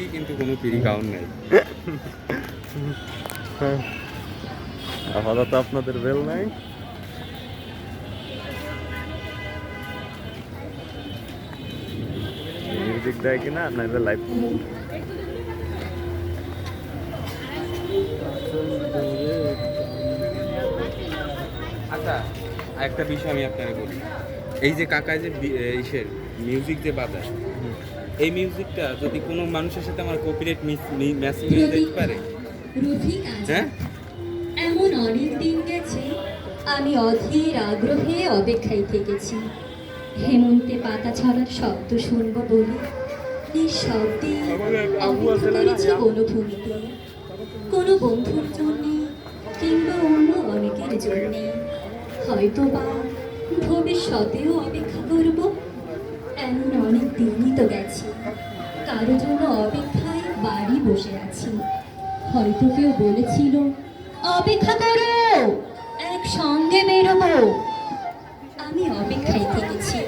দেখছি কিন্তু কোনো ফ্রি কাউন্ট নাই আপাতত আপনাদের বেল নাই। মিউজিক দেয় কিনা নাহলে লাইভ আচ্ছা একটা বিষয় আমি আপনাকে বলি। এই যে কাকায় যে ইসের মিউজিক যে বাজায় এই মিউজিকটা যদি কোনো মানুষের সাথে আমার কপিরাইট ম্যাচিং হয়ে যেতে পারে? হ্যাঁ? এমন অনেক দিন গেছে আমি অধীর আগ্রহে অপেক্ষায় থেকেছি। হেমন্তে পাতা ছড়ার শব্দ শুনব বলে। নিঃশব্দে অপেক্ষা করেছি বনভূমিতে কোনো বন্ধুর জন্যে কিংবা অন্য অনেকের জন্যে। হয়তো বা ভবিষ্যতেও অপেক্ষা করব। এমন অনেক দিনই তো গেছে। কারও জন্য অপেক্ষায় বাড়ি বসে আছি। হয়তো কেউ বলেছিল অপেক্ষা করো এক সঙ্গে বেরোবো। আমি অপেক্ষায় থেকেছি।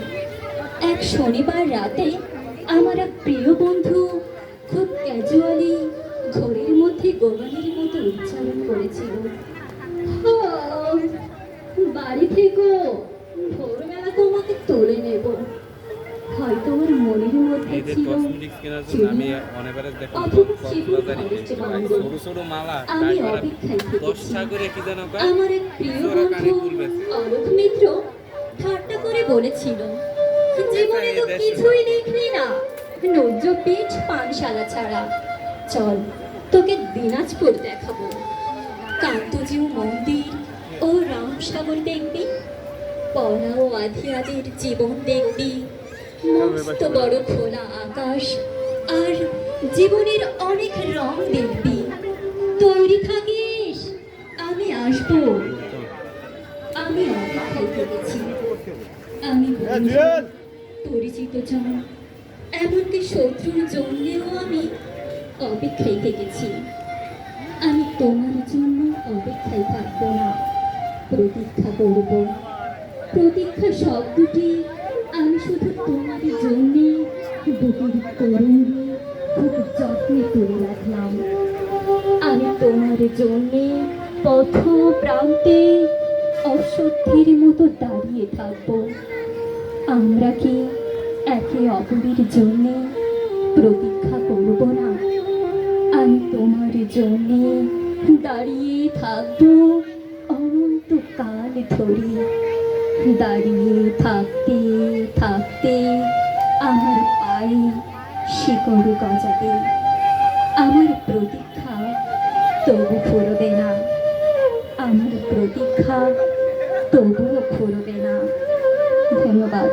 এক শনিবার রাতে আমার এক প্রিয় বন্ধু খুব ক্যাজুয়ালি ঘড়ির মধ্যে গোগানের মতো উচ্চারণ করেছিল "হাও, বাড়ি থেকো। মধ্যে কসমেটিক্স কেনার জন্য আমি অনেবারে দেখো অথবা শিবুর কক্সবাজারে। ছোট ছোট মালা তারপরে করে কি? আমার এক প্রিয় বন্ধু অলোক মিত্র ঠাট্টা করে বলেছিল জীবনে তো কিছুই দেখলি না নজ্জ পিঠ পানশালা ছাড়া। চল তোকে দিনাজপুর দেখাবো। কান্তজিউ মন্দির ও রামসাগর দেখবি পড়া ও আধিয়াদের জীবন দেখবি। মস্ত বড় খোলা আকাশ আর জীবনের অনেক রং দেখবি তৈরি থাকিস আমি আসব। আমি অপেক্ষায় থেকেছি। আমি পরিচিত জন এমনকি শত্রুর জন্যেও আমি অপেক্ষায় থেকেছি। আমি তোমার জন্য অপেক্ষায় থাকব না। প্রতীক্ষা করব। প্রতীক্ষা শব্দটি শুধু তোমার জন্যে বুকের তরুণী খুব যত্নে তুলে রাখলাম আমি তোমার জন্যে পথ প্রান্তে অসত্যের মতো দাঁড়িয়ে থাকব। আমরা কি একে অপরের জন্যে প্রতীক্ষা করব না? আমি তোমার জন্যে দাঁড়িয়ে থাকব। অনন্তকাল ধরে দাঁড়িয়ে থাকতে থাকতে আমার পায়ে শিকড় গজাবে। আমার প্রতীক্ষা তবু ফুরবে না। আমার প্রতীক্ষা তবুও ফুরবে না। ধন্যবাদ।